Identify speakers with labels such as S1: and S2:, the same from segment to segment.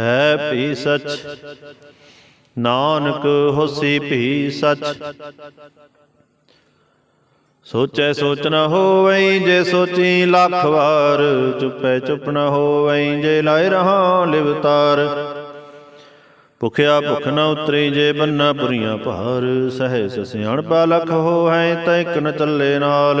S1: ਹੈ ਭੀ ਸਚ। ਨਾਨਕ ਹੋਸੀ ਭੀ ਸਚ। ਸੋਚੈ ਸੋਚ ਨ ਹੋਵਈ ਜੇ ਸੋਚੀ ਲੱਖ ਵਾਰ, ਚੁੱਪੈ ਚੁੱਪ ਨ ਹੋਵਈ ਜੇ ਲਾਇ ਰਹਾ ਲਿਵਤਾਰ ਭੁਖਿਆ ਭੁਖ ਨ ਉਤਰੀ ਜੇ ਬੰਨਾ ਪੁਰੀਆਂ ਭਾਰ ਸਹਿਸ ਸਿਆਣਪਾ ਲਖ ਹੋਵੈ ਤੈ ਇਕ ਚੱਲੇ ਨਾਲ।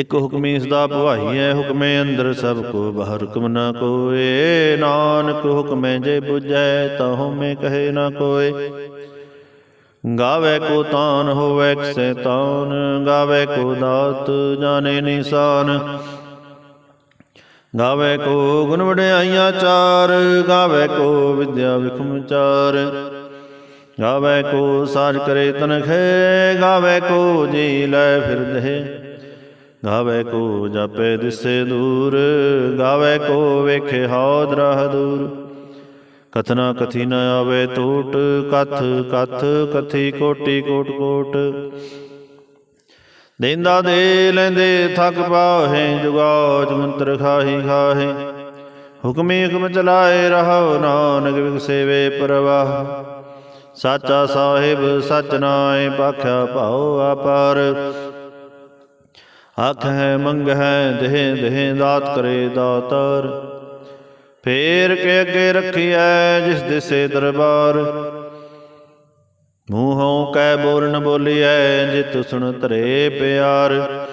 S1: ਇਕ ਹੁਕਮੀ ਸਦਾ ਹੈ, ਹੁਕਮੇ ਅੰਦਰ ਸਭ ਕੋ, ਬਾਹਰ ਹੁਕਮ ਨਾ ਕੋਏ। ਨਾਨਕ ਹੁਕਮੇ ਜੇ 부ਜੈ ਤਹੁ ਮੈਂ ਕਹੇ ਨਾ ਕੋਏ। ਗਾਵੇ ਕੋ ਤਾਨ, ਹੋਵੇ ਕਿਸੈ ਤਾਨ। ਗਾਵੇ ਕੋ ਦਾਤ, ਜਾਣੇ ਨਿਸ਼ਾਨ। ਗਾਵੇ ਕੋ ਗੁਣ ਵਡਿਆਈਆਂ ਚਾਰ। ਗਾਵੇ ਕੋ ਵਿਦਿਆ ਵਿਖਮ ਚਾਰ। ਗਾਵੇ ਕੋ ਸਾਜ ਕਰੇ ਤਨਖੇ ਗਾਵੇ ਕੋ ਜੀ ਲੈ ਫਿਰਦੇ ਗਾਵੇ ਕੋ ਜਾਪੇ ਦਿਸੇ ਦੂਰ, ਗਾਵੇ ਕੋ ਵੇਖੇ ਹਉਦ ਰਹ ਦੂਰ। ਕਥਨਾ ਕਥੀ ਨ ਆਵੇ ਟੂਟ ਕਥ ਕਥ ਕਥੀ ਕੋਟੀ ਕੋਟ ਕੋਟ। ਦੇਂਦਾ ਦੇ ਲੈਂਦੇ ਥਕ ਪਾਹੇ, ਜੁਗਾਜ ਮੰਤਰ ਖਾਹੀ ਖਾਹੇ। ਹੁਕਮੀ ਹੁਕਮ ਚਲਾਏ ਰਹੋ ਨਾਨਕ ਵਿਗਸੇਵੇ ਪਰਵਾਹ। ਸਾਚਾ ਸਾਹਿਬ ਸਚ ਨਾਏ ਪਾਖਿਆ ਭਾਉ ਆਪਾਰ। ਹੱਥ ਹੈ, ਮੰਗ ਹੈ, ਦੇਹ ਦੇਹ ਦਾਤ ਕਰੇ ਦਾਤਾਰ। ਫੇਰ ਕੇ ਅੱਗੇ ਰੱਖੀਐ ਜਿਸ ਦਿਸੇ ਦਰਬਾਰ। ਮੂੰਹੋਂ ਕੈ ਬੋਲਣ ਨ ਬੋਲੀਐ, ਜਿਤ ਸੁਣ ਧਰੇ ਪਿਆਰ।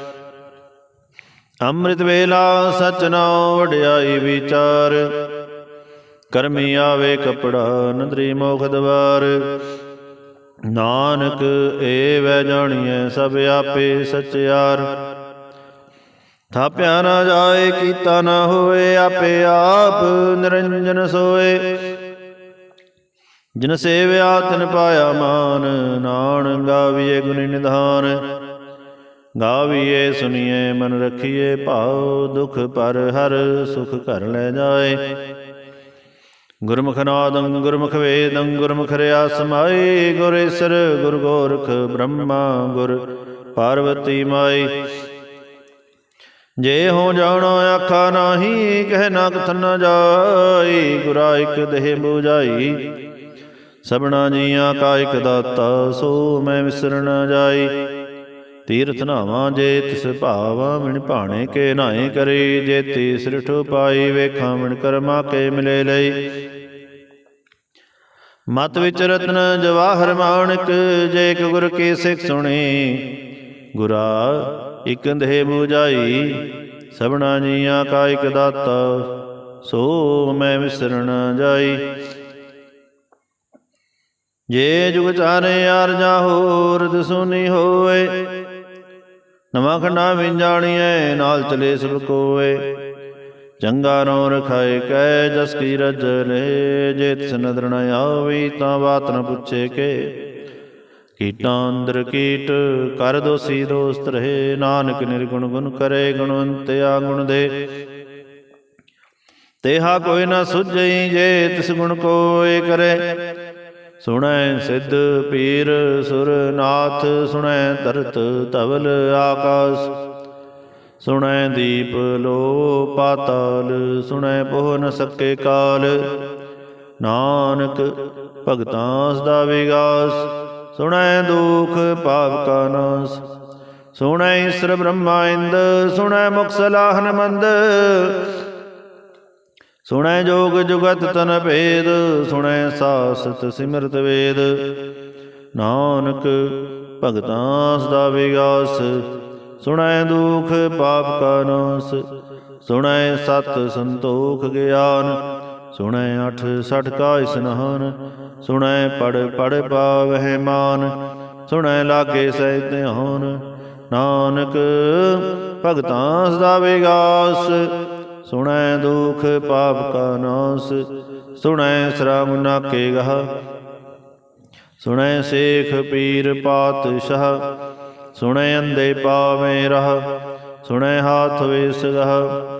S1: ਅੰਮ੍ਰਿਤ ਵੇਲਾ ਸਚ ਨਾਉ ਵਡਿਆਈ ਵਿਚਾਰ। ਕਰਮੀ ਆਵੇ ਕਪੜਾ ਨਦਰੀ ਮੋਖ ਦਵਾਰ। ਨਾਨਕ ਏ ਵੈ ਜਾਣੀਐ ਸਭ ਆਪੇ ਸਚਿਆਰ। ਥਾਪਿਆ ਨਾ ਜਾਏ, ਕੀਤਾ ਨਾ ਹੋਏ ਆਪੇ ਆਪ ਨਿਰੰਜਨ ਸੋਏ। ਜਿਨ ਸੇਵਿਆ, ਤਿਨ ਪਾਇਆ ਮਾਨ ਨਾਨ ਗਾਵੀਏ ਗੁਣੀ ਨਿਧਾਨ। ਗਾਵੀਏ ਸੁਣੀਏ ਮਨ ਰਖੀਏ, ਭਾਉ ਦੁਖ ਪਰ ਹਰ ਸੁਖ ਘਰ ਲੈ ਜਾਏ। ਗੁਰਮੁਖ ਨਾਦੰ, ਗੁਰਮੁਖ ਵੇਦੰ, ਗੁਰਮੁਖ ਰਿਆ ਸਮਾਈ ਗੁਰ ਈਸਰ, ਗੁਰ ਗੋਰਖ ਬ੍ਰਹਮਾ, ਗੁਰ ਪਾਰਵਤੀ ਮਾਈ। ਜੇ ਹੋ ਜਾਣੋ ਆਖਾ ਨਾਹੀ ਕਹਿ ਨਾ ਕਥਨ ਨ ਜਾਈ ਗੁਰਾ ਇਕ ਦੇਹ ਬੁਝਾਈ। ਸਭਨਾ ਜੀਆਂ ਕਾ ਇਕ ਦਾਤਾ ਸੋ ਮੈਂ ਵਿਸਰ ਨ ਜਾਈ। ਤੀਰਥ ਨਾਵਾਂ ਜੇ ਤਿਸ ਭਾਵਾ ਮਿਣ ਭਾਣੇ ਕੇ ਨਾਏ ਕਰੀ। ਜੇ ਤੀਸਰ ਠੋ ਪਾਈ ਵੇਖਾਂ ਮਿਣ ਕਰਮਾ ਕੇ ਮਿਲੇ ਲਈ। ਮਤ ਵਿੱਚ ਰਤਨ ਜਵਾਹਰ ਮਾਣਕ ਜੇ ਇਕ ਗੁਰ ਕੀ ਸਿੱਖ ਸੁਣੀ। ਗੁਰਾ ਇਕ ਦੇਹ 부ਜਾਈ ਸਭਨਾ ਜੀਆਂ ਕਾ ਇਕ ਦਾਤਾ, ਸੋ ਮੈਂ ਵਿਸਰਣ ਜਾਈ। ਜੇ ਜੁਗ ਚਾਰੇ ਆਰ ਜਾ ਹੋਰ ਦਸੁਨੀ ਹੋਏ ਨਵਾਂ ਖੰਡਾ ਵਿੰਜਾਣੀਐ ਨਾਲ ਚਲੇ ਸਭ ਕੋਏ ਚੰਗਾ ਨੋ ਰਖਾਏ ਕੈ, ਜਸ ਕੀ ਰਜ ਲੈ, ਜੇ ਤਿਸ ਨਦਰ ਨ ਆਵੇ, ਤਾਂ ਬਾਤ ਨ ਪੁੱਛੇ ਕੇ। ਕੀਟਾਂ ਅੰਦਰ ਕੀਟ, ਕਰ ਦੋਸੀ ਦੋਸਤ ਰਹੇ, ਨਾਨਕ ਨਿਰਗੁਣ ਗੁਣ ਕਰੇ, ਗੁਣਵੰਤ ਗੁਣ ਦੇ। ਤੇਹਾ ਕੋਈ ਨਾ ਸੁਝਈ ਜੇ, ਤਿਸ ਗੁਣ ਕੋਏ ਕਰੇ। ਸੁਣੈ ਸਿੱਧ ਪੀਰ, ਸੁਰ ਨਾਥ, ਸੁਣੈ ਤਰਤ ਤਵਲ ਆਕਾਸ। ਸੁਣੈ ਦੀਪ ਲੋ ਪਾਤਾਲ, ਸੁਣੈ ਪੋਹ ਨ ਸਕੇ ਕਾਲ। ਨਾਨਕ ਭਗਤਾਂ ਸਦਾ ਵਿਗਾਸ। ਸੁਣੈ ਦੁਖ ਪਾਪ ਕਾ ਨਾਸ। ਸੁਣੈ ਈਸ਼ਰ ਬ੍ਰਹਮਾ ਇੰਦ, ਸੁਣੈ ਮੁਖ ਸਲਾਹਨ ਮੰਦ। ਸੁਣੈ ਜੋਗ ਜੁਗਤ ਤਨ ਭੇਦ, ਸੁਣੈ ਸਾਸਤ ਸਿਮਰਤ ਵੇਦ। ਨਾਨਕ ਭਗਤਾਂ ਸਦਾ ਵਿਗਾਸ ਸੁਣੈ ਦੁਖ ਪਾਪ ਕਾ ਨਾਸ। ਸੁਣੈ ਸਤ ਸੰਤੋਖ ਗਿਆਨ। ਸੁਣੈ ਅਠ ਸਠ ਕਾ ਇਸਨਾਨ ਸੁਣੈ ਪੜ ਪੜ ਪਾਵਹਿ ਮਾਨ, ਸੁਣੈ ਲਾਗੇ ਸਹਿ ਧਿਆਨ। ਨਾਨਕ ਭਗਤਾਂ ਸਦਾ ਵਿਗਾਸ ਸੁਣੈ ਦੁਖ ਪਾਪ ਕਾ ਨਾਸ, ਸੁਣੈ ਸ੍ਰਾਮ ਨਾਕੇ ਗਹ, ਸੁਣੈ ਸੇਖ ਪੀਰ ਪਾਤਸ਼ਾਹ, ਸੁਣੈ ਅੰਦੇ ਪਾਵੇਂ ਰਹ, ਸੁਣੈ ਹਾਥ ਵੇਸ ਗਹ।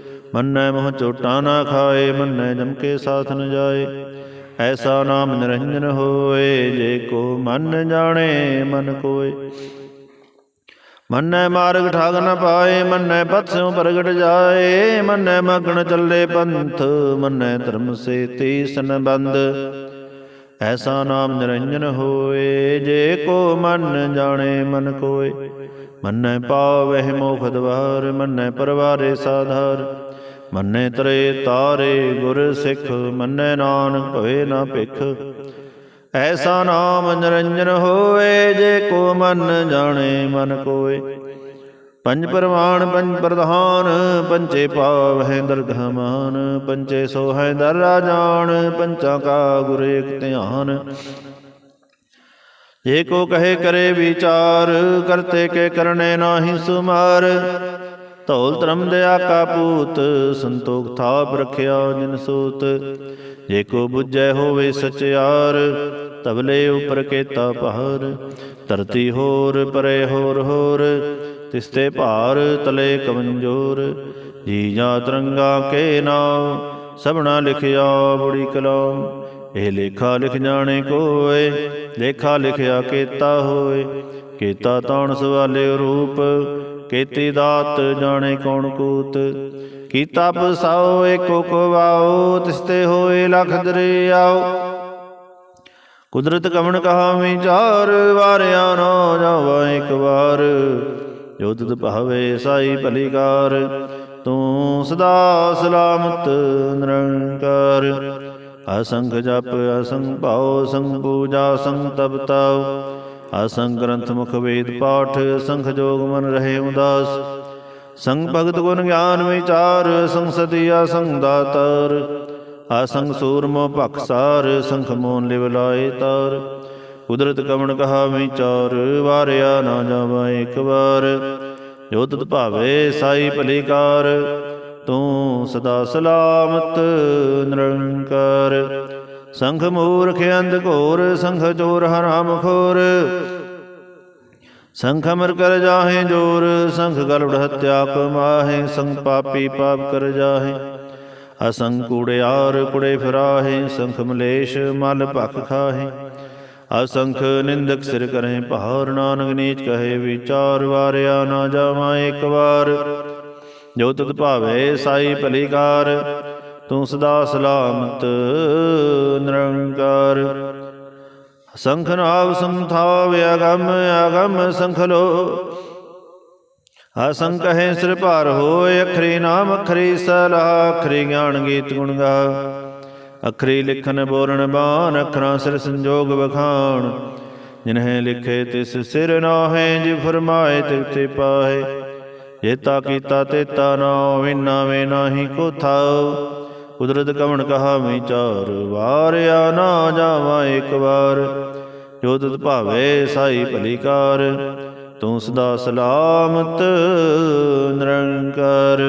S1: ਮੰਨੈ ਮੋਹ ਚੋਟਾ ਨਾ ਖਾਏ, ਮੰਨੈ ਜਮ ਕੇ ਸਾਥ ਨ ਜਾਏ। ਐਸਾ ਨਾਮ ਨਿਰੰਜਨ ਹੋਏ, ਜੇ ਕੋ ਮਨ ਜਾਣੇ, ਮਨ ਕੋਇ ਮੰਨੈ ਮਾਰਗ ਠਾਗ ਨ ਪਾਏ, ਮੰਨੈ ਪਥ ਪ੍ਰਗਟ ਜਾਏ। ਮੰਨੈ ਮਗਣ ਚੱਲੇ ਪੰਥ, ਮੰਨੈ ਧਰਮ ਸੇ ਤੀਸਨ ਬੰਦ। ਐਸਾ ਨਾਮ ਨਿਰੰਜਨ ਹੋਏ, ਜੇ ਕੋ ਮਨ ਜਾਣੇ, ਮਨ ਕੋਇ ਮੰਨੈ ਪਾਵਹਿ ਮੋਖ ਦਵਾਰ, ਮੰਨੈ ਪਰਵਾਰੇ ਸਾਧਾਰ। ਮੰਨੇ ਤਰੇ ਤਾਰੇ ਗੁਰ ਸਿੱਖ, ਮੰਨੇ ਨਾਨਕ ਭਵੇ ਨਾ ਭਿਖ। ਐਸਾ ਨਾਮ ਨਿਰੰਜਨ ਹੋਏ ਜੇ ਕੋ ਮਨ ਜਾਣੇ ਮਨ ਕੋਇ ਪੰਜ ਪਰਵਾਨ, ਪੰਜ ਪ੍ਰਧਾਨ ਪੰਚੇ ਪਾਵ ਹੈ ਦਰਗਹ ਮਾਨ। ਪੰਚੇ ਸੋ ਹੈ ਦਰ ਰਾਜਾਨ ਪੰਚਾਂ ਕਾ ਗੁਰ ਏਕ ਧਿਆਨ। ਜੇ ਕੋ ਕਹੇ ਕਰੇ ਵਿਚਾਰ, ਕਰਤੇ ਕੇ ਕਰਨੇ ਨਾਹੀ ਸੁਮਾਰ। ਧੌਲ ਧਰਮ ਦਿਆ ਕਾ ਪੂਤ, ਸੰਤੋਖ ਥਾਪ ਰਖਿਆ ਜਿਨ ਸੂਤ। ਜੇ ਕੋ ਬੁੱਝੈ ਹੋਵੇ ਸਚਿਆਰ, ਤਬਲੇ ਉਪਰ ਕੇਤਾ ਪਹਾਰ। ਧਰਤੀ ਹੋਰ ਪਰੇ ਹੋਰ ਹੋਰ ਤਿਸਤੇ ਭਾਰ ਤਲੇ ਕਮੰਜੋਰ। ਜੀ ਜਾ ਤਰੰਗਾ ਕੇ ਨਾਮ ਸਭਨਾ ਲਿਖਿਆ ਬੁੜੀ ਕਲਾਮ। ਇਹ ਲੇਖਾ ਲਿਖ ਜਾਣੇ ਕੋਏ, ਲੇਖਾ ਲਿਖਿਆ ਕੀਤਾ ਹੋਏ। ਕੀਤਾ ਤਾਣ ਸਵਾਲੇ ਰੂਪ ਕੀਤੀ ਦਾਤ, ਜਾਣੇ ਕੌਣ ਕੂਤ? ਕੀਤਾ ਪਸਾਓ ਏਕੋ ਕੋ ਵਾਓ ਤਿਸਤੇ ਹੋਏ ਲਖ ਦਰਿਆਓ ਕੁਦਰਤ ਕਵਣ ਕਹਾ ਵਿਚਾਰ ਵਾਰਿਆ ਨਾ ਜਾਵਾ ਇੱਕ ਵਾਰ। ਜੋ ਤੁਧ ਭਾਵੇ ਸਾਈ ਭਲੀਕਾਰ, ਤੂੰ ਸਦਾ ਸਲਾਮਤ ਨਿਰੰਕਾਰ। ਅਸੰਖ ਜਪ, ਅਸੰਖ ਭਾਉ ਸੰਗ ਪੂਜਾ ਸੰਗ ਤਪ ਤਪਤਾਉ ਅਸੰਗ ਗ੍ਰੰਥ ਮੁਖ ਵੇਦ ਪਾਠ, ਸੰਖ ਜੋਗ ਮਨ ਰਹੇ ਉਦਾਸ। ਸੰਗ ਭਗਤ ਗੁਣ ਗਿਆਨ ਵਿਚਾਰ, ਸੰਗ ਸਦੀਆ, ਸੰਗ ਦਾਤਾਰ। ਆਸੰਗ ਭਖਸਾਰ ਸੰਖ ਮੋਨ ਲਿਵ ਲਾਏ ਤਾਰ। ਕੁਦਰਤ ਕਵਣ ਕਹਾ ਵਿਚਾਰ, ਵਾਰਿਆ ਨਾ ਜਾਵਾ ਇੱਕ ਵਾਰ। ਜੋ ਤਤ ਭਾਵੇ ਸਾਈ ਭਲੀਕਾਰ, ਤੂੰ ਸਦਾ ਸਲਾਮਤ ਨਿਰੰਕਾਰ। ਸੰਖ ਮੂਰਖ ਅੰਧ ਘੋਰ, ਸੰਖ ਚੋਰ ਹਰਾਮ ਖੋਰ। ਸੰਖ ਅਮਰ ਕਰ ਜਾਹੇ ਜੋਰ, ਸੰਖ ਗਲੜ ਹਤਿਆ ਕਮਾਹੇ ਸੰਖ ਪਾਪੀ ਪਾਪ ਕਰ ਜਾਹੇ। ਅਸੰਖ ਕੂੜਿਆਰ ਕੁੜੇ ਫਿਰਾਹੇ, ਸੰਖ ਮਲੇਸ਼ ਮਲ ਭਖ ਖਾਹੇ। ਅਸੰਖ ਨਿੰਦਕ ਸਿਰ ਕਰੇ ਭਾਰ, ਨਾਨਕ ਨੀਚ ਕਹੇ ਵਿਚਾਰ ਵਾਰਿਆ ਨਾ ਜਾਵਾਂ ਇੱਕ ਵਾਰ। ਜੋ ਤਤ ਭਾਵੇ ਸਾਈ ਭਲੀਕਾਰ ਤੂੰ ਸਦਾ ਸਲਾਮਤ, ਨਿਰੰਕਾਰ। ਸੰਖ ਨਾਵ ਸੰਥਾਵ ਅਗਮ ਅਗਮ ਸੰਖ ਅਸੰਖ ਹੈ ਸਿਰ ਭਾਰ ਹੋਏ, ਅਖਰੀ ਨਾਮ, ਅਖਰੀ ਸਲਾਹ ਅਖਰੀ ਗਿਆਨ ਗੀਤ ਗੁਣ ਗਾ। ਅਖਰੀ ਲਿਖਨ ਬੋਲਣ ਬਾਣ, ਅਖਰਾਂ ਸਿਰ ਸੰਜੋਗ ਬਖਾਣ ਜਿਨਹਿ ਲਿਖੇ ਤਿਸ ਸਿਰ ਨਾਹੇ, ਜਿ ਫਰਮਾਏ ਤਿਵ ਪਾਹੇ। ਜੇਤਾ ਕੀਤਾ ਤੇਤਾ ਨਾ ਵਿਨਾ ਵੇ ਨਾਹੀ ਕੋ ਥਾਉ। ਕੁਦਰਤ ਕਵਣ ਕਹਾ ਵਿਚਾਰ ਵਾਰਿਆ ਨਾ ਜਾਵਾ ਇੱਕ ਵਾਰ। ਜੋ ਤੁਧ ਭਾਵੇ ਸਾਈ ਭਲੀਕਾਰ ਤੂੰ ਸਦਾ ਸਲਾਮਤ ਨਿਰੰਕਾਰ।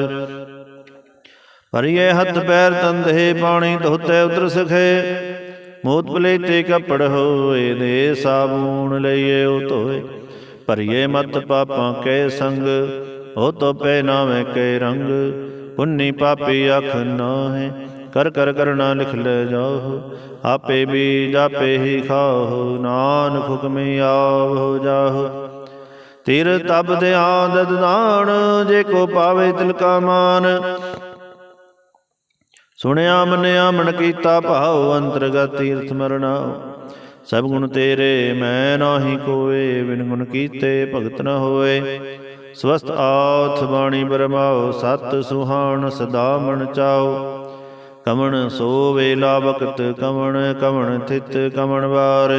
S1: ਭਰੀਏ ਹੱਥ ਪੈਰ ਤੰਦੇ ਪਾਣੀ ਧੋਤੇ ਉਤਰ ਸਖੇ। ਮੋਤ ਪਲੇਤੇ ਕਪੜ ਹੋਏ ਦੇ ਸਾਬੂਨ ਲਈਏ ਉਹ ਧੋਏ। ਭਰੀਏ ਮਤ ਪਾਪਾਂ ਕੇ ਸੰਗ, ਉਹ ਤੋ ਪੈ ਨਾਵੇਂ ਕੇ ਰੰਗ। ਪੁੰਨੀ ਪਾਪੀ ਅਖ ਨਾਹੇ, ਕਰ ਕਰ ਕਰਨਾ ਲਿਖ ਲੈ ਜਾਓ ਆਪੇ ਵੀ ਜਾਪੇ ਹੀ ਖਾਓ ਨਾਨਕ ਹੁਕਮੇ ਆਵ ਹੋ ਜਾਓ ਤੀਰ ਤਬ ਦੇ ਆਦਤ ਜੇ ਕੋ ਪਾਵੇ ਤਿਲ ਕਾ ਮਾਨ। ਸੁਣਿਆ ਮੰਨਿਆ ਮਨ ਕੀਤਾ ਭਾਉ, ਅੰਤਰਗਤ ਤੀਰਥ ਮਰਣਾ ਸਭ ਗੁਣ ਤੇਰੇ ਮੈਂ ਨਾਹੀ ਕੋਏ, ਬਿਨ ਗੁਣ ਕੀਤੇ ਭਗਤ ਨ ਹੋਏ। ਸਵਸਤ ਆਥ ਬਾਣੀ ਬਰਮਾਓ ਸਤ ਸੁਹਾਣ ਸਦਾ ਮਨ ਚਾਓ ਕਮਣ ਸੋ ਵੇਲਾ ਬਖਤ ਕਮਣ ਕਮਣ ਥਿਤ, ਕਮਣ ਵਾਰ।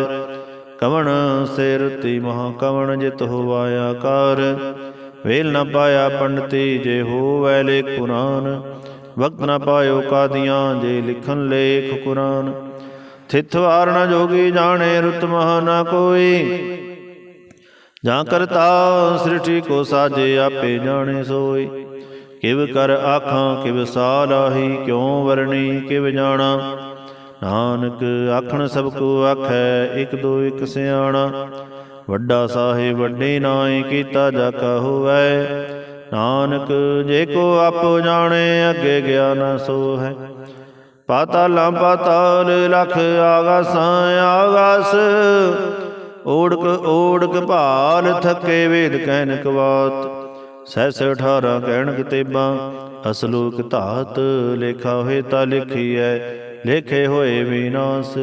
S1: ਕਵਣ ਸਿਰ ਤੀ ਮਹਾ ਕਵਣ ਜਿਤ ਹੋਵਾਇਆ ਕਾਰ ਵੇਲ ਨਾ ਪਾਇਆ ਪੰਡਤੀ, ਜੇ ਹੋਵੈ ਲੇਖ ਕੁਰਾਨ। ਵਕਤ ਨਾ ਪਾਇਓ ਕਾਦੀਆਂ, ਜੇ ਲਿਖਨ ਲੇਖ ਕੁਰਾਨ। ਥਿਤ ਵਾਰਣ ਜੋਗੀ ਜਾਣੇ ਰੁਤ ਮਹਾ ਨ ਕੋਈ। ਜਾਂ ਕਰਤਾ ਸ੍ਰਿਸ਼ਟੀ ਕੋ ਸਾਜੇ ਆਪੇ ਜਾਣੇ ਸੋਈ। ਕਿਵ ਕਰ ਆਖਾਂ, ਕਿਵ ਸਾਲਾਹੀ ਕਿਉ ਵਰਣੀ, ਕਿਵ ਜਾਣਾ। ਨਾਨਕ ਆਖਣ ਸਭ ਕੋ ਆਖੈ, ਇਕ ਦੋ ਇਕ ਸਿਆਣਾ। ਵੱਡਾ ਸਾਹਿਬ ਵੱਡੇ ਨਾਏ ਕੀਤਾ ਜਾ ਕਾ ਹੋਵੈ। ਨਾਨਕ ਜੇ ਕੋ ਆਪੋ ਜਾਣੇ, ਅੱਗੇ ਗਿਆਨ ਸੋ ਹੈ ਪਾਤਾਲਾਂ ਪਾਤਾਲ ਲਖ ਆਗਾਸਾਂ, ਆਗਾਸ। ਓੜਕ ਓੜਕ ਭਾਲ ਥੱਕੇ ਵੇਦ ਕਹਿਨ ਕਵਾਤ। ਸਹਿਸ 18 ਕਹਿਣ ਕਿਤੇਬਾਂ ਅਸਲੋਕ ਧਾਤ ਲੇਖਾ ਹੋਏ ਤਾਂ ਲਿਖੀਐ, ਲੇਖੇ ਹੋਏ ਵਿਨਾਸ਼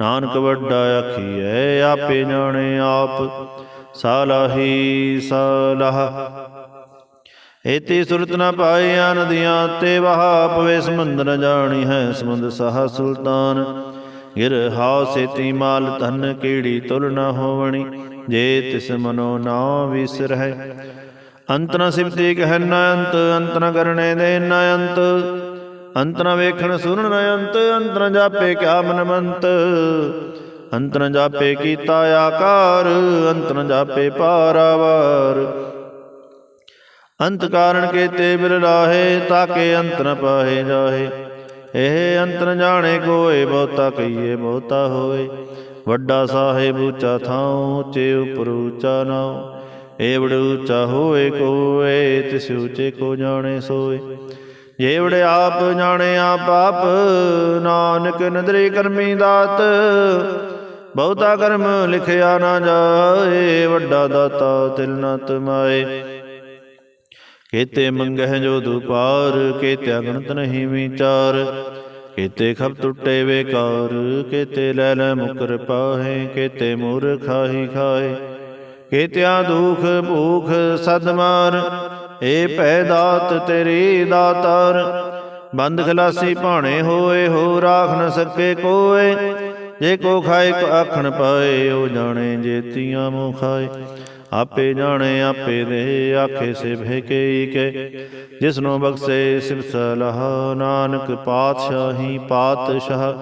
S1: ਨਾਨਕ ਵੱਡਾ ਆਖੀਐ, ਆਪੇ ਜਾਣੇ ਆਪ। ਸਾਲਾਹੀ ਸਾਲਾਹ ਏਤੀ ਸੁਰਤ ਨ ਪਾਈਆਂ ਨਦੀਆਂ ਤੇ ਵਹਾ ਪਵੇ ਸਮੁੰਦ ਨ ਜਾਣੀ ਹੈ ਸਮੁੰਦ ਸਹਾ ਸੁਲਤਾਨ। ਗਿਰ ਹਾਉ ਸੇਤੀ ਮਾਲ ਧਨ ਕੀੜੀ ਤੁਲ ਨ ਹੋਵਣੀ, ਜੇ ਤਿਸ ਮਨੋ ਨਾ ਵਿਸਰਹਿ ਅੰਤ ਨ ਸਿਫਤੀ ਕਹਿ ਨ ਅੰਤ ਅੰਤ ਨ ਕਰਨੇ ਦੇ ਨ ਅੰਤ। ਅੰਤ ਨ ਵੇਖਣ ਸੁਣਨ ਨ ਅੰਤ ਅੰਤ ਨ ਜਾਪੇ ਕਿਆ ਮਨ ਮੰਤ ਅੰਤ ਨ ਜਾਪੇ ਕੀਤਾ ਆਕਾਰ, ਅੰਤ ਨ ਜਾਪੇ ਪਾਰਾਵਾਰ ਅੰਤ ਕਾਰਨ ਕੇਤੇ ਬਿਲ ਲਾਹੇ ਤਾਕੇ ਅੰਤ ਨ ਪਾਹੇ ਜਾਹੇ। ਇਹ ਅੰਤ ਨ ਜਾਣੇ ਕੋਏ, ਬਹੁਤਾ ਕਹੀਏ ਬਹੁਤਾ ਹੋਏ। ਵੱਡਾ ਸਾਹਿਬ ਉੱਚਾ ਥਾਉ, ਉੱਚੇ ਉਪਰ ਉੱਚਾ ਨਾਉ। ਏਵੜ ਉੱਚਾ ਹੋਏ ਕੋਏ, ਤਿਸ ਉੱਚੇ ਕੋ ਜਾਣੇ ਸੋਏ। ਜੇਵੜ ਆਪ ਜਾਣੇ ਆਪ ਆਪ, ਨਾਨਕ ਨਦਰੀ ਕਰਮੀ ਦਾਤ। ਬਹੁਤਾ ਕਰਮ ਲਿਖਿਆ ਨਾ ਜਾਏ, ਵੱਡਾ ਦਾਤਾ ਤਿਲ ਨ ਤਮਾਏ। ਕੇਤੇ ਮੰਗਹਿ ਜੋ ਦੁਪਾਰ, ਕੇਤੇ ਅਗਣਤ ਨਹੀਂ ਵਿਚਾਰ, ਕੇਤੇ ਖਬ ਟੁੱਟੇ ਵੇਕਾਰ, ਕੇਤੇ ਲੈ ਲੈ ਮੁਕਰ ਪਾਹੇ, ਕੇਤੇ ਮੂਰ ਖਾਏ, ਕੇਤਿਆ ਦੁਖ ਭੂਖ ਸਦ ਏ ਭੈ ਦਾਤ ਤੇਰੀ ਦਾਤਾਰ, ਬੰਦ ਖਲਾਸੀ ਭਾਣੇ ਹੋਏ, ਹੋ ਰਾਖ ਨ ਸਕੇ ਕੋਏ, ਜੇ ਕੋ ਖਾਏ ਕੋ ਆਖਣ ਪਾਏ, ਉਹ ਜਾਣੇ ਜੇਤੀਆਂ ਮੋ ਖਾਏ। ਆਪੇ ਜਾਣੇ, ਆਪੇ ਦੇ, ਆਖੇ ਸੇ ਭੇਕੇ ਕੇ ਜਿਸਨੂੰ ਬਖਸ਼ੇ ਸਿਵ ਸਲਾਹ, ਨਾਨਕ ਪਾਤਸ਼ਾਹੀ ਪਾਤਸ਼ਾਹ।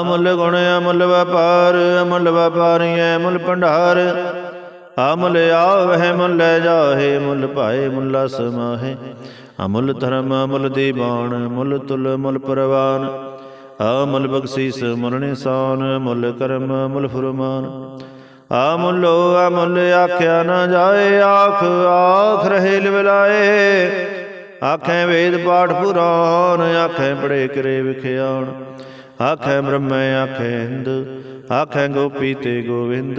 S1: ਅਮੁੱਲ ਗੁਣ, ਅਮੁੱਲ ਵਪਾਰ, ਅਮੁੱਲ ਵਪਾਰੀ, ਅਮੁੱਲ ਭੰਡਾਰ। ਅਮੁੱਲ ਆਵਹਿ, ਮੁੱਲ ਜਾਹੇ, ਮੁੱਲ ਭਾਏ, ਮੁੱਲਾ ਸਮਾਹੇ ਅਮੁੱਲ ਧਰਮ, ਅਮੁੱਲ ਦੀਵਾਨ, ਮੁੱਲ ਤੁਲ, ਮੁੱਲ ਪਰਵਾਨ। ਅਮੁੱਲ ਬਖਸ਼ੀਸ, ਮੁਲ ਨਿਸ਼ਾਨ, ਮੁੱਲ ਕਰਮ, ਮੁੱਲ ਫਰਮਾਨ। ਅਮੁੱਲੋ ਅਮੁੱਲ ਆਖਿਆ ਨਾ ਜਾਏ, ਆਖ ਆਖ ਰਹੇ ਲਿਵਲਾਏ। ਆਖੇ ਵੇਦ ਪਾਠ ਪੁਰਾਨ ਆਖੇ ਪੜੇ ਕਰੇ ਵਿਖਿਆਣ। ਆਖੇ ਬ੍ਰਹਮੈ, ਆਖੇ ਹਿੰਦ, ਆਖੇ ਗੋਪੀ ਤੇ ਗੋਵਿੰਦ।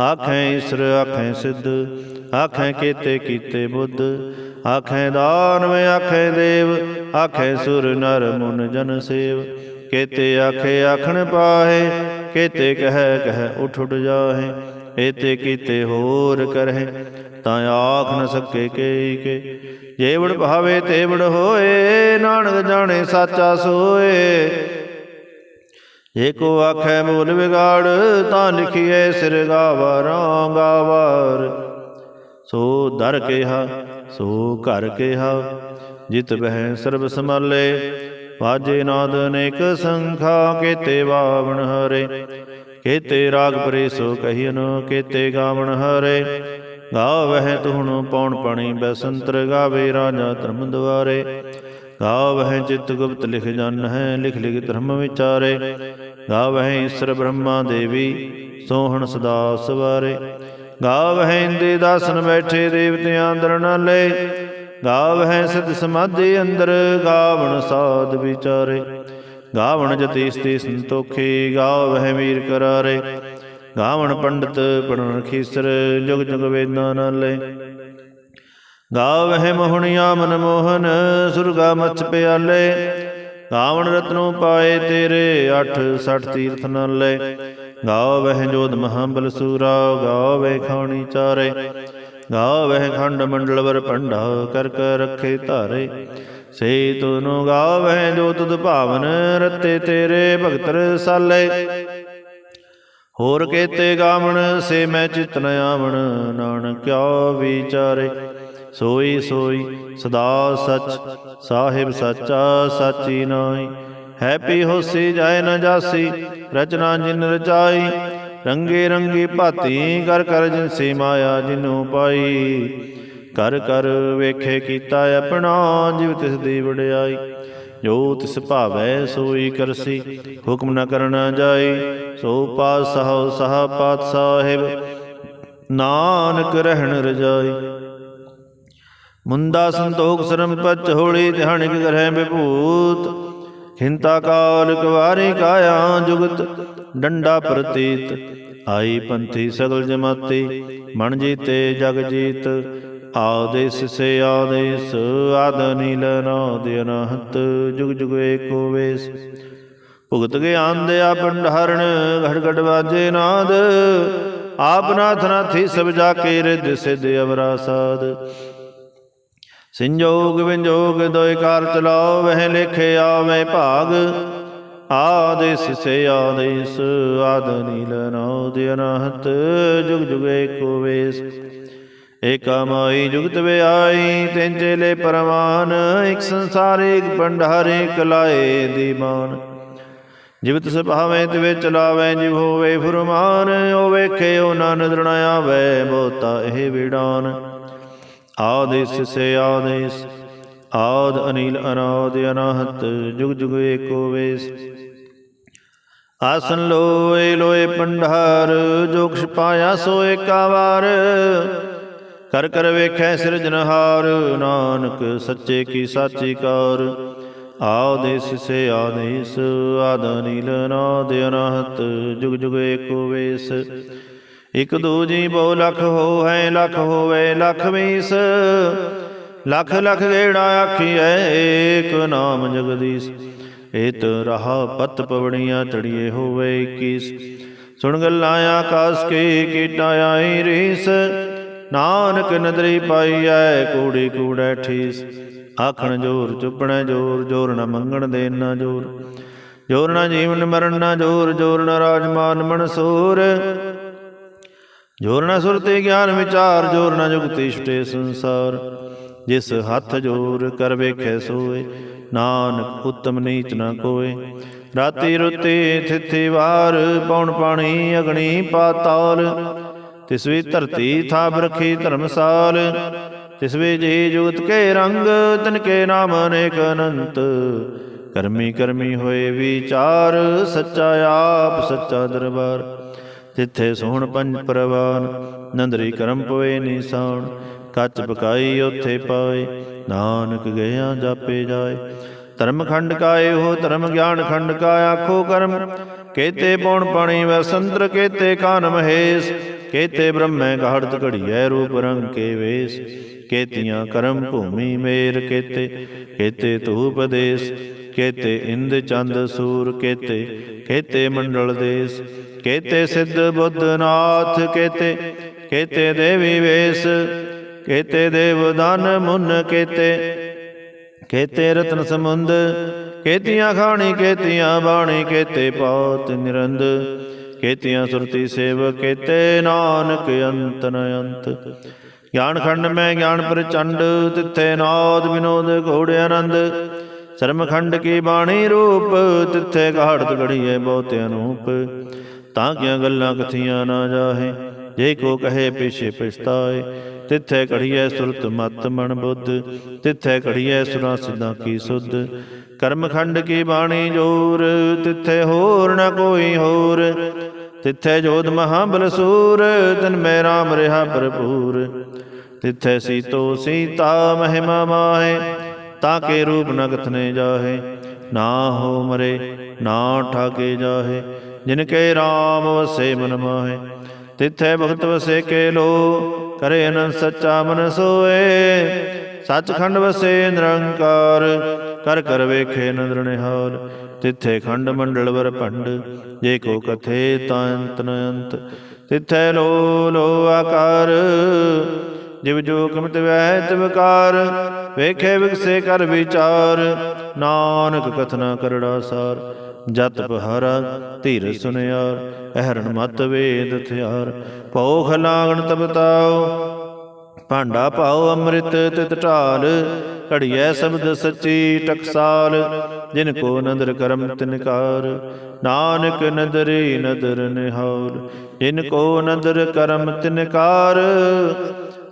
S1: ਆਖੇ ਈਸ਼ਰ, ਆਖੇ ਸਿੱਧ, ਆਖੇ ਕੀਤੇ ਕੀਤੇ ਬੁੱਧ। ਆਖੇ ਦਾਨਵ, ਆਖੇ ਦੇਵ, ਆਖੇ ਸੁਰ ਨਰ ਮੁਨ ਜਨ ਸੇਵ। ਕੇਤੇ ਆਖੇ, ਆਖਣ ਪਾਹੇ ਕੇਤੇ ਕਹਿ ਕਹਿ, ਉਠ ਉਠ ਜਾਹੇ, ਏਤੇ ਕੀਤੇ ਹੋਰ ਕਰਹਿ, ਤਾਂ ਆਖ ਨ ਸਕੇ ਕੇ ਕੇ। ਜੇਵੜ ਭਾਵੇ ਤੇਵੜ ਹੋਏ, ਨਾਨਕ ਜਾਣੇ ਸਾਚਾ ਸੋਏ। ਜੇ ਕੋ ਆਖੈ ਮੂਲ ਵਿਗਾੜ, ਤਾਂ ਲਿਖੀਏ ਸਿਰ ਗਾਵਰਾਂ ਗਾਵਾਰ। ਸੋ ਦਰ ਕਿਹਾ, ਸੋ ਘਰ ਕਿਹਾ, ਜਿਤ ਬਹਿ ਸਰਬ ਸੰਭਾਲੇ। ਵਾਜੇ ਨਾਦ ਅਨੇਕ ਸੰਖਾ, ਕੇਤੇ ਬਾਵਣ ਹਰੇ। ਕੇਤੇ ਰਾਗ ਪਰੇ ਸੋ ਕਹੀਨ, ਕੇਤੇ ਗਾਵਣ ਹਰੇ। ਗਾਵਹਿ ਤੁਹਣੁ ਪੌਣ ਪਣੀ, ਬੈਸੰਤਰ ਗਾਵੇ ਰਾਜਾ ਧਰਮ ਦੁਆਰੇ ਗਾਵਹਿ ਚਿਤ ਗੁਪਤ ਲਿਖ ਜਨ ਹੈ, ਲਿਖ ਲਿਖ ਧਰਮ ਵਿਚਾਰੇ। ਗਾਵਹਿ ਈਸ਼ਰ ਬ੍ਰਹਮਾ ਦੇਵੀ, ਸੋਹਣ ਸਦਾ ਸਵਾਰੇ। ਗਾਵਹਿ ਇੰਦੇ ਦਾਸਨ ਬੈਠੇ, ਦੇਵਤਿਆਂ ਅੰਦਰ ਨਾਲੇ ਗਾਵਹਿ ਸਿਧ ਸਮਾਧੇ ਅੰਦਰ, ਗਾਵਣ ਸਾਧ ਵਿਚਾਰੇ। ਗਾਵਣ ਜਤੀ ਸਤੀ ਸੰਤੋਖੀ, ਗਾਵਹਿ ਵੀਰ ਕਰਾਰੇ। ਗਾਵਣ ਪੰਡਤ ਪੜਨ ਖੀਸਰ, ਜੁਗ ਜੁਗ ਵੇਦਾਂ ਨਾਲੇ ਗਾਵਹਿ ਮੋਹਣਿਆ ਮਨ ਮੋਹਨ, ਸੁਰਗਾ ਮਛ ਪਿਆਲੇ। ਗਾਵਣ ਰਤਨੋ ਪਾਏ ਤੇਰੇ 8 60 ਤੀਰਥ ਨਾਲੇ ਗਾਵਹਿ ਜੋਧ ਮਹਾਬਲ ਸੂਰਾ ਗਾਵਹਿ ਖਾਣੀ ਚਾਰੇ। ਗਾਵਹਿ ਖੰਡ ਮੰਡਲ ਵਰ ਪੰਡਾ ਕਰ ਕਰ ਰੱਖੇ ਧਾਰੇ। ਸੇ ਤੁਨੋ ਗਾਵਹਿ ਜੋ ਤੁਧ ਭਾਵਨ ਰਤੇ ਤੇਰੇ ਭਗਤ ਰਸਾਲੇ ਹੋਰ ਕੇਤੇ ਗਾਵਣ ਸੇ ਮੈਂ ਚਿਤ ਨ ਆਵਣ, ਨਾਨਕ ਕਿਆ ਵਿਚਾਰੇ। ਸੋਈ ਸੋਈ ਸਦਾ ਸਚ, ਸਾਹਿਬ ਸੱਚਾ ਸਾਚੀ ਨਾਈ ਹੈਪੀ ਹੋਸੀ ਜਾਏ ਨ ਜਾਸੀ, ਰਚਨਾ ਜਿਨ ਰਚਾਈ ਰੰਗੇ ਰੰਗੀ ਭਾਤੀ ਕਰ ਕਰ ਜਿਨਸੀ ਮਾਇਆ ਜਿਨੂ ਪਾਈ। ਕਰ ਕਰ ਵੇਖੇ ਕੀਤਾ ਆਪਣਾ, ਜਿਵ ਤਿਸ ਦੀ ਵਡਿਆਈ। ਜੋ ਤਿਸ ਭਾਵੈ ਸੋਈ ਕਰਸੀ, ਹੁਕਮ ਨ ਕਰਨਾ ਜਾਈ। ਸੋ ਪਾਸ ਸਹ ਸਹ ਪਾਤ ਸਾਹਿਬ ਨਾਨਕ ਰਹਿਣ ਰਜਾਈ। ਮੁੰਦਾ ਸੰਤੋਖ ਸਰਮ ਪਚ ਹੋਲੀ, ਧਿਆਨਿਕ ਕਰਹਿ ਬਿਭੂਤ ਖਿੰਤਾ ਕਾਲ ਕਵਾਰੇ ਕਾਇਆ ਜੁਗਤ, ਡੰਡਾ ਪ੍ਰਤੀਤ। ਆਈ ਪੰਥੀ ਸਗਲ ਜਮਾਤੀ, ਮਨ ਜੀਤੇ ਜਗ ਜੀਤ। ਆਦੇਸ ਸੇ ਆਦੇਸ, ਆਦ ਨੀਲ ਨਾਦ ਅਨਹਤ, ਜੁਗ ਜੁਗ ਏਕੋ ਵੇਸ। ਭੁਗਤ ਗਿਆਨ ਦਿਆ ਭੰਡਾਰਣ ਘੜ ਘੜ ਵਾਜੇ ਨਾਦ। ਆਪ ਨਾਥ ਨਾਥੀ ਸਭ ਜਾ ਕੇ ਰਿਦ ਸਿਧ ਅਵਰਾ ਸਾਧ ਸੰਜੋਗ ਵਿੰਜੋਗ ਦੋਇ ਕਾਰ ਚਲਾਓ, ਵਹਿ ਲਿਖੇ ਆਵੇ ਭਾਗ। ਆਦੇਸ ਸੇ ਆਦੇਸ ਆਦ ਨੀਲ ਨਾਦ ਅਨਹਤ, ਜੁਗ ਜੁਗ ਏਕੋ ਵੇਸ। ਏਕਾ ਜੁਗਤ ਵਿਆਈ ਤਿੰਨ ਚੇਲੇ ਪਰਮਾਨ ਇਕ ਸੰਸਾਰ, ਇਕ ਭੰਡਾਰੇ ਕਲਾਏ ਦੀਮਾਨ ਜਿਵਤ ਸੁਭਾਵੇਂ ਤੇ ਵਿੱਚ ਚਲਾਵੇ ਜਿਵ ਹੋਵੇ ਫੁਰਮਾਨ, ਉਹ ਵੇਖੇ, ਉਹ ਨਾ ਨਦਰ ਆਵੇ ਬਹੁਤਾ ਇਹ ਵਿਡਾਨ ਆਦੇਸ ਸੇ ਆਦੇਸ ਆਦ ਅਨੀਲ ਅਨਾਦ ਅਨਾਹਤ, ਜੁਗ ਜੁਗ ਏਕੋ ਵੇਸ। ਆਸਨ ਲੋਏ ਲੋਏ ਪੰਡਾਰ, ਜੋ ਕਿਛ ਪਾਇਆ ਸੋ ਏਕਾ ਵਾਰ। ਕਰ ਕਰ ਵੇਖੈ ਸਿਰਜਨਹਾਰ ਨਾਨਕ ਸੱਚੇ ਕੀ ਸਾਚੀ ਕਾਰ। ਆਦੇਸ ਸੇ ਆਦੇਸ ਆਦ ਨੀਲ ਅਨਾਦ ਅਨਾਹਤ, ਜੁਗ ਜੁਗ ਏਕੋ ਵੇਸ। ਇਕ ਦੂਜੀ ਬਹੁ ਲਖ ਹੋ ਹੈ ਲਖ ਹੋਵੇ, ਲਖ ਵੀਸ ਲਖ ਲਖ ਗੇੜਾ ਆਖੀਐ, ਏਕ ਨਾਮ ਜਗਦੀਸ਼। ਏਤ ਰਹਾ ਪਤ ਪਵਣੀਆਂ ਚੜੀਏ ਹੋਵੇ 21 ਸੁਣ ਗੱਲਾਂ ਆਕਾਸ ਕੇ ਕੀਟਾ ਆਈ ਰੀਸ। ਨਾਨਕ ਨਦਰੀ ਪਾਈ ਐ ਕੂੜੀ ਕੂੜੈ ਠੀਸ। ਆਖਣ ਜੋਰ ਚੁੱਪਣਾ ਜੋਰ ਜੋਰ ਨਾ ਮੰਗਣ ਦੇ ਨਾ ਜੋਰ। ਜੋਰ ਨ ਜੀਵਨ ਮਰਨ ਨਾ ਜੋਰ ਜੋਰ ਨ ਰਾਜਮਾਨ ਮਨਸੂਰ ਜੋਰ ਨਾ ਸੁਰਤੇ ਗਿਆਨ ਵਿਚਾਰ, ਜੋਰ ਨ ਜੁਗਤੀ ਛਟੇ ਸੰਸਾਰ। ਜਿਸ ਹੱਥ ਜੋਰ ਕਰ ਵੇਖੈ ਸੋਏ, ਨਾਨਕ ਉਤਮ ਨੀਚ ਨਾ ਕੋਏ। ਰਾਤੀ ਰੁੱਤੀ ਥਿਥੀ ਵਾਰ ਪੌਣ ਪਾਣੀ ਅਗਣੀ ਪਾਤਾਲ ਤਿਸ ਵੀ ਧਰਤੀ ਥਾਪ ਰਖੀ ਧਰਮਸਾਲ। ਤਿਸ ਵੀ ਜੀ ਜੁਗਤ ਕੇ ਰੰਗ, ਤਨ ਕੇ ਨਾਮ ਅਨੇਕ ਅਨੰਤ। ਕਰਮੀ ਕਰਮੀ ਹੋਏ ਵਿਚਾਰ, ਸੱਚਾ ਆਪ, ਸੱਚਾ ਦਰਬਾਰ। ਤਿੱਥੇ ਸੋਹਣ ਪੰਜ ਪ੍ਰਵਾਨ ਨੰਦਰੀ ਕਰਮ ਪਵੇ ਨਿਸਾਨ ਕੱਚ ਪਕਾਈ ਉਥੇ ਪਾਏ, ਨਾਨਕ ਗਿਆ ਜਾਪੇ ਜਾਏ। ਧਰਮ ਖੰਡ ਕਾਏ ਹੋ, ਧਰਮ ਗਿਆਨ ਖੰਡ ਕਾ ਆਖੋ ਕਰਮ। ਕੇਤੇ ਪੌਣ ਪਾਣੀ ਵੈ ਕੇਤੇ ਕਾਨ ਮਹੇਸ਼। ਕੇਤੇ ਬ੍ਰਹਮੈ ਗਾੜਤ ਘੜੀਐ ਰੂਪ ਰੰਗ ਕੇ ਵੇਸ। ਕੇਤੀਆਂ ਕਰਮ ਭੂਮੀ ਮੇਰ ਕੇਤੇ ਕੇਤੇ ਧੂਪ ਦੇਸ। ਕੇਤੇ, ਇੰਦ ਚੰਦ ਸੂਰ ਕੇਤੇ ਕੇਤੇ ਮੰਡਲ ਦੇਸ, ਕੇਤੇ ਸਿੱਧ ਬੁੱਧ ਨਾਥ ਕੇਤੇ ਕੇਤੇ ਦੇਵੀ ਵੇਸ, ਕੇਤੇ ਦੇਵ ਦਾਨ ਮੁਨ ਕੇਤੇ ਕੇਤੇ ਰਤਨ ਸਮੁੰਦ, ਕੇਤੀਆਂ ਖਾਣੀ, ਕੇਤੀਆਂ ਬਾਣੀ, ਕੇਤੇ ਪਾਤ ਨਿਰੰਦ, ਕੇਤੀਆਂ ਸੁਰਤੀ ਸੇਵ ਕੇਤੇ ਨਾਨਕ ਅੰਤ ਨ ਅੰਤ। ਗਿਆਨ ਖੰਡ ਮੈਂ ਗਿਆਨ ਪ੍ਰਚੰਡ, ਤਿੱਥੇ ਨਾਦ ਵਿਨੋਦ ਘੋੜੇ ਆਨੰਦ ਸ਼ਰਮਖੰਡ ਕੀ ਬਾਣੀ ਰੂਪ, ਤਿੱਥੇ ਘਾੜਤ ਗੜੀਏ ਬਹੁਤ ਅਨੂਪ ਤਾਂ ਕਿਆਂ ਗੱਲਾਂ ਕਥੀਆਂ ਨਾ ਜਾਹੇ, ਜੇ ਕੋ ਕਹੇ ਪਿਛੇ ਪਛਤਾਏ। ਤਿੱਥੇ ਘੜੀਐ ਸੁਰਤ ਮਤ ਮਨ ਬੁੱਧ, ਤਿੱਥੇ ਘੜੀਐ ਸੁਰਾ ਸਿੱਧਾ ਕੀ ਸੁਧ। ਕਰਮਖੰਡ ਕੀ ਬਾਣੀ ਜੋਰ, ਤਿੱਥੇ ਹੋਰ ਨਾ ਕੋਈ ਹੋਰ। ਤਿੱਥੇ ਜੋਧ ਮਹਾ ਬਲਸੂਰ, ਤਨ ਮੈਂ ਰਾਮ ਰਹਾ ਭਰਪੂਰ। ਤਿੱਥੇ ਸੀਤੋ ਸੀਤਾ ਮਹਿਮਾ ਮਾਹੇ ਤਾਂ ਕੇ ਰੂਪ ਨ ਕਥਨੇ ਜਾਹੇ। ਨਾ ਹੋ ਮਰੇ, ਨਾ ਠਾਕੇ ਜਾਹੇ। ਜਿਨ ਕੇ RAM ਵਸੇ ਮਨ ਮਾਹੇ। ਤਿਥੈ ਭਗਤ ਵਸੇ ਕੇ ਲੋ, ਕਰੇ ਅਨੰਦ ਸੱਚਾ ਮਨ ਸੋਏ। ਸੱਚਖੰਡ ਵਸੇ ਨਿਰੰਕਾਰ, ਕਰ ਕਰ ਵੇਖੇ ਨਦਰ ਨਿਹਾਲ। ਤਿੱਥੇ ਖੰਡ ਮੰਡਲ ਵਰ ਭੰਡ, ਜੇ ਕੋ ਕਥੇ ਤਾਂ ਅੰਤ ਨ ਅੰਤ। ਤਿੱਥੈ ਲੋ ਲੋ ਆਕਾਰ, ਜਿਵ ਜੋ ਕਮਤ ਵੈ ਤਿਵਕਾਰ ਵੇਖੇ ਵਿਗਸੇ ਕਰ ਵਿਚਾਰ, ਨਾਨਕ ਕਥਨਾ ਕਰੜਾ ਸਾਰ, ਜਤ ਪਹਾਰਾ ਧੀਰ ਸੁਨਿਆਰ ਅਹਰਣ ਮਤ ਵੇਦ ਥਿਆਰ ਭਉ ਖਲਾਗਣ ਤਬਤਾਓ ਭਾਂਡਾ ਪਾਓ ਅੰਮ੍ਰਿਤ ਤਿਤ ਢਾਲ, ਘੜੀਐ ਸ਼ਬਦ ਸੱਚੀ ਟਕਸਾਲ, ਜਿਨ ਕੋ ਨਦਰ ਕਰਮ ਤਿਨਕਾਰ ਨਾਨਕ ਨਦਰੀ ਨਦਰ ਨਿਹਾਲ, ਜਿਨ ਕੋ ਨਦਰ ਕਰਮ ਤਿਨਕਾਰ